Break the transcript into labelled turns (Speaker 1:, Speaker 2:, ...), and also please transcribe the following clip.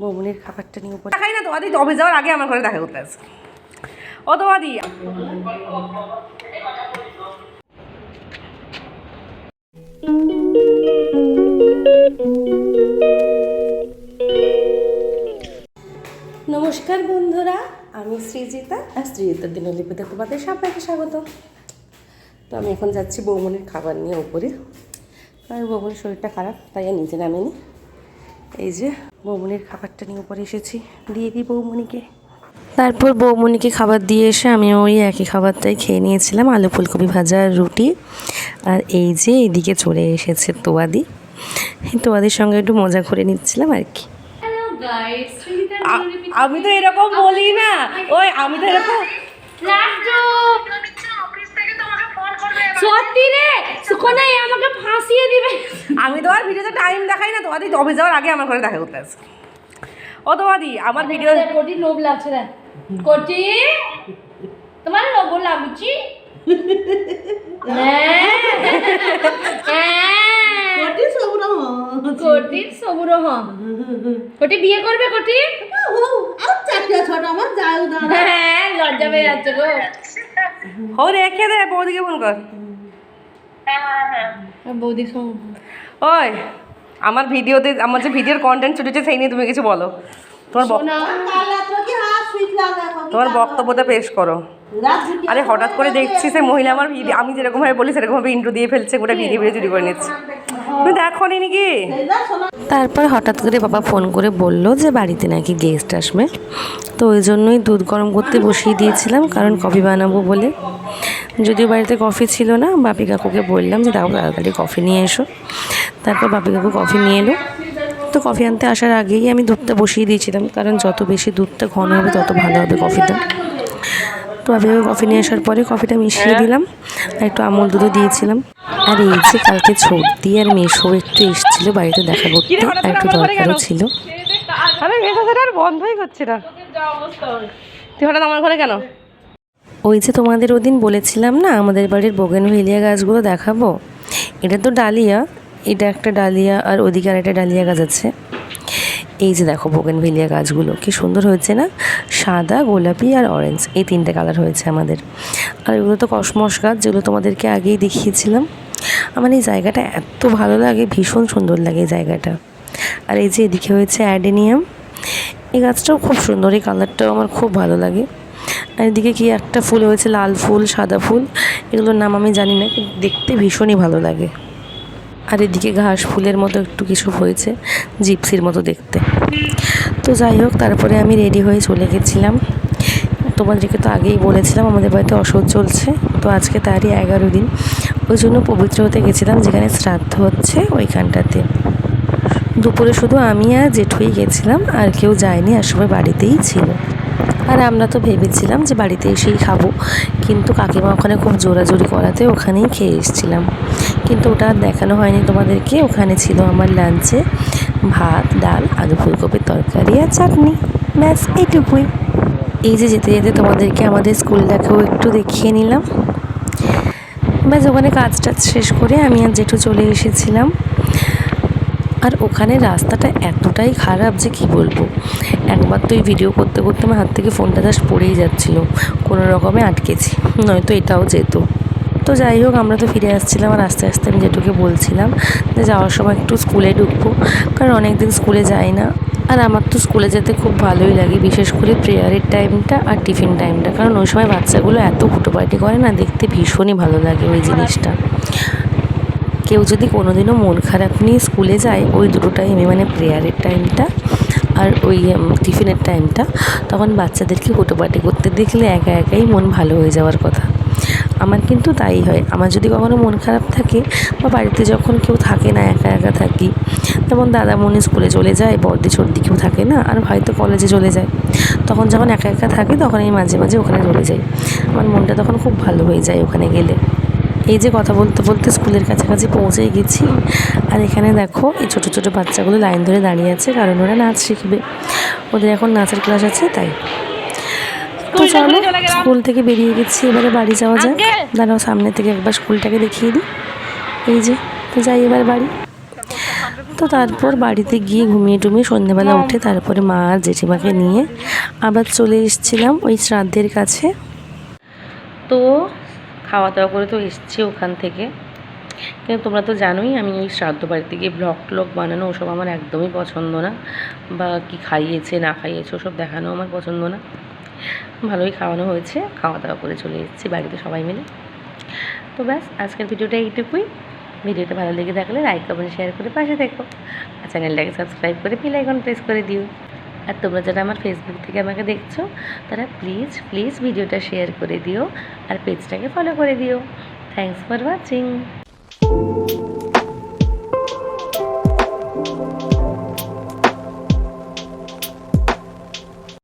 Speaker 1: বৌমনির খাবারটা নিয়ে উপরে দেখাই না তো আদি অফিস যাওয়ার আগে আমার ঘরে দেখা করতে আসে ও তো আদি। নমস্কার বন্ধুরা আমি শ্রীজিতা আর সৃজিতার দিনলিপিতে তোমাদের সবাইকে স্বাগত। তো আমি এখন যাচ্ছি বৌমনির খাবার নিয়ে উপরে। কারণ বৌমনির শরীরটা খারাপ তাই আর নিচে নামিনি। এই যে বৌমনির খাবারটা নিয়ে উপরে এসেছি। দিয়ে দিই বৌমনিকে। তারপর বৌমনিকে খাবার দিয়ে এসে আমি ওই একই খাবারটাই খেয়ে নিয়েছিলাম আলু ফুলকপি ভাজা আর রুটি। আর এই যে এইদিকে চলে এসেছে তোয়াদি। তোয়াদির সঙ্গে একটু মজা করে নিচ্ছিলাম আর কি। আমি তো এরকম বলি না। ওই আমি তো এরকম
Speaker 2: সত্যি রে? সুকনাই আমাকে ফাঁসিয়ে দিবে।
Speaker 1: আমি তো আর ভিডিওতে টাইম দেখাই না তোমাদের অফিস যাওয়ার আগে আমার ঘরে দেখা করতে আসে ও তোমাদি আমার ভিডিও
Speaker 2: কোটি লোভ লাগছে রে কোটি? তোমার লোভ লাগুছি কোটির সবুর হম কোটি বিয়ে করবে কোটি? হ্যাঁ লজ্জা পেয়ে যাচ্ছে গো।
Speaker 1: ও রেখে দে বৌদিকে ফোন কর।
Speaker 2: বৌদি
Speaker 1: ওই আমার ভিডিওতে আমার যে ভিডিওর কন্টেন্ট ছুটেছে সেই নিয়ে তুমি কিছু বলো। তোমার তোমার বক্তব্যটা পেশ করো। আরে হঠাৎ করে দেখছি সে মহিলা আমার ভিডিও আমি যেরকমভাবে বলি সেরকমভাবে ইন্ট্রো দিয়ে ফেলছে গোটা ভিডিও ভিডিও চুরি করে নিচ্ছে। তুমি তারপর হঠাৎ করে বাবা ফোন করে বলল যে বাড়িতে নাকি গেস্ট আসবে। তো ওই জন্যই দুধ গরম করতে বসিয়ে দিয়েছিলাম, কারণ কফি বানাবো বলে। যদিও বাড়িতে কফি ছিল না, বাপি কাকুকে বললাম যে দাও তাড়াতাড়ি কফি নিয়ে এসো। তারপর বাপি কাকু কফি নিয়ে এলো। তো কফি আনতে আসার আগেই আমি দুধটা বসিয়ে দিয়েছিলাম, কারণ যত বেশি দুধটা ঘন হবে তত ভালো হবে কফিটা। তো আমি কফি নিয়ে আসার পরে কফিটা মিশিয়ে দিলাম। আর একটু আমুল দুধও দিয়েছিলাম। আর এই যে কালকে ছর্দি আর মেশো একটু এসেছিল বাড়িতে দেখা করতে। আর একটু দরকারও ছিল। আরে মেশো আর বন্ধই করছে না। তুই হঠাৎ আমার ঘরে কেন? ওই যে তোমাদের ওদিন বলেছিলাম না আমাদের বাড়ির বোগেনভেলিয়া গাছগুলো দেখাবো? এটা তো ডালিয়া এটা একটা ডালিয়া আর ওদিকে আর একটা ডালিয়া গাছ আছে। এই যে দেখো বোগেনভেলিয়া গাছগুলো, কি সুন্দর হয়েছে না? সাদা, গোলাপি আর অরেঞ্জ এই তিনটে কালার হয়েছে আমাদের। আর এগুলো তো কসমস গাছ, যেগুলো তোমাদেরকে আগেই দেখিয়েছিলাম। আমার এই জায়গাটা এত ভালো লাগে, ভীষণ সুন্দর লাগে এই জায়গাটা। আর এই যে এদিকে হয়েছে অ্যাডেনিয়াম এই গাছটাও খুব সুন্দর, এই কালারটাও আমার খুব ভালো লাগে। আর এদিকে কি একটা ফুল হয়েছে, লাল ফুল, সাদা ফুল, এগুলোর নাম আমি জানি না, কিন্তু দেখতে ভীষণই ভালো লাগে। আর এদিকে ঘাস ফুলের মতো একটু কিছু হয়েছে, জিপসির মতো দেখতে। তো যাই হোক, তারপরে আমি রেডি হয়ে চলে গেছিলাম। তোমাদেরকে তো আগেই বলেছিলাম, আমাদের বাড়িতে অসহ্য চলছে, তো আজকে তারই এগারো দিন। ওই জন্য পবিত্র হতে গেছিলাম, যেখানে শ্রাদ্ধ হচ্ছে ওইখানটাতে। দুপুরে শুধু আমি আর জেঠুই গেছিলাম, আর কেউ যায়নি, আর সবাই বাড়িতেই ছিল। আর আমরা তো ভেবেছিলাম যে বাড়িতে এসেই খাব, কিন্তু কাকিমা ওখানে খুব জোরাজোরি করাতে ওখানেই খেয়ে এসেছিলাম। কিন্তু ওটা দেখানো হয়নি তোমাদেরকে, ওখানে ছিল আমার লাঞ্চে ভাত, ডাল, আলু ফুলকপির তরকারি আর চাটনি। ব্যাস, এইটুকুই। এই যে যেতে যেতে তোমাদেরকে আমাদের স্কুলটাকেও একটু দেখিয়ে নিলাম। ব্যাস, ওখানে কাজ টাজ শেষ করে আমি আর জেঠু চলে এসেছিলাম। আর ওখানে রাস্তাটা এতটাই খারাপ যে কি বলব? একবার তো এই ভিডিও করতে করতে আমার হাত থেকে ফোনটা জাস্ট পড়েই যাচ্ছিল। কোনো রকমে আটকেছি, নয়তো এটাও যেত। তো যাই হোক, আমরা তো ফিরে আসছিলাম আর আস্তে আস্তে আমি যেটুকে বলছিলাম যে যাওয়ার সময় একটু স্কুলে ঢুকবো, কারণ অনেক দিন স্কুলে যাই না। আর আমার তো স্কুলে যেতে খুব ভালোই লাগে, বিশেষ করে প্রেয়ারের টাইমটা আর টিফিন টাইমটা কারণ ওই সময় বাচ্চাগুলো এত হুটোপাটি করে না, দেখতে ভীষণই ভালো লাগে ওই জিনিসটা। কেউ যদি কোনোদিনও মন খারাপ নিয়ে স্কুলে যায়, ওই দুটো টাইমে মানে প্রেয়ারের টাইমটা আর ওই টিফিনের টাইমটা তখন বাচ্চাদেরকে হুটোপাটি করতে দেখলে একা একাই মন ভালো হয়ে যাওয়ার কথা। আমার কিন্তু তাই হয়। আমার যদি কখনো মন খারাপ থাকে বা বাড়িতে যখন কেউ থাকে না, একা একা থাকি যেমন দাদা মনে স্কুলে চলে যায়, বর্দি সর্দি কেউ থাকে না, আর হয়তো কলেজে চলে যায়। তখন যখন একা একা থাকি, তখন আমি মাঝে মাঝে ওখানে চলে যাই। আমার মনটা তখন খুব ভালো হয়ে যায় ওখানে গেলে। এই যে কথা বলতে বলতে স্কুলের কাছাকাছি পৌঁছে গেছি। আর এখানে দেখো এই ছোটো ছোটো বাচ্চাগুলো লাইন ধরে দাঁড়িয়ে আছে কারণ ওরা নাচ শিখবে। ওদের এখন নাচের ক্লাস আছে তাই। তো চলো স্কুল থেকে বেরিয়ে গেছি এবারে বাড়ি যাওয়া যাক। দাঁড়াও সামনে থেকে একবার স্কুলটাকে দেখিয়ে দিই। এই যে তো যাই এবার বাড়ি। তো তারপর বাড়িতে গিয়ে ঘুমিয়ে টুমিয়ে সন্ধ্যেবেলা উঠে তারপরে মা আর জেঠিমাকে নিয়ে আবার চলে এসেছিলাম ওই শ্রাদ্ধের কাছে। তো খাওয়া দাওয়া করে তো এসছি ওখান থেকে। কিন্তু তোমরা তো জানোই আমি ওই শ্রাদ্ধ বাড়িতে গিয়ে ব্লগ ট্লগ বানানো ওসব আমার একদমই পছন্দ না। বা কি খাইয়েছে, না খাইয়েছে ওসব দেখানো আমার পছন্দ না। ভালোই খাওয়ানো হয়েছে খাওয়া দাওয়া করে চলে এসেছি বাড়িতে সবাই মিলে। তো ব্যাস, আজকের ভিডিওটা এইটুকুই। ভিডিওটা ভালো লেগে থাকলে লাইক কমেন্ট শেয়ার করে পাশে দেখো আর চ্যানেলটাকে সাবস্ক্রাইব করে বেল আইকন প্রেস করে দিও। আর তোমরা যারা আমার ফেসবুক থেকে আমাকে দেখছ, তারা প্লিজ প্লিজ ভিডিওটা শেয়ার করে দিও আর পেজটাকে ফলো করে দিও। Thanks for watching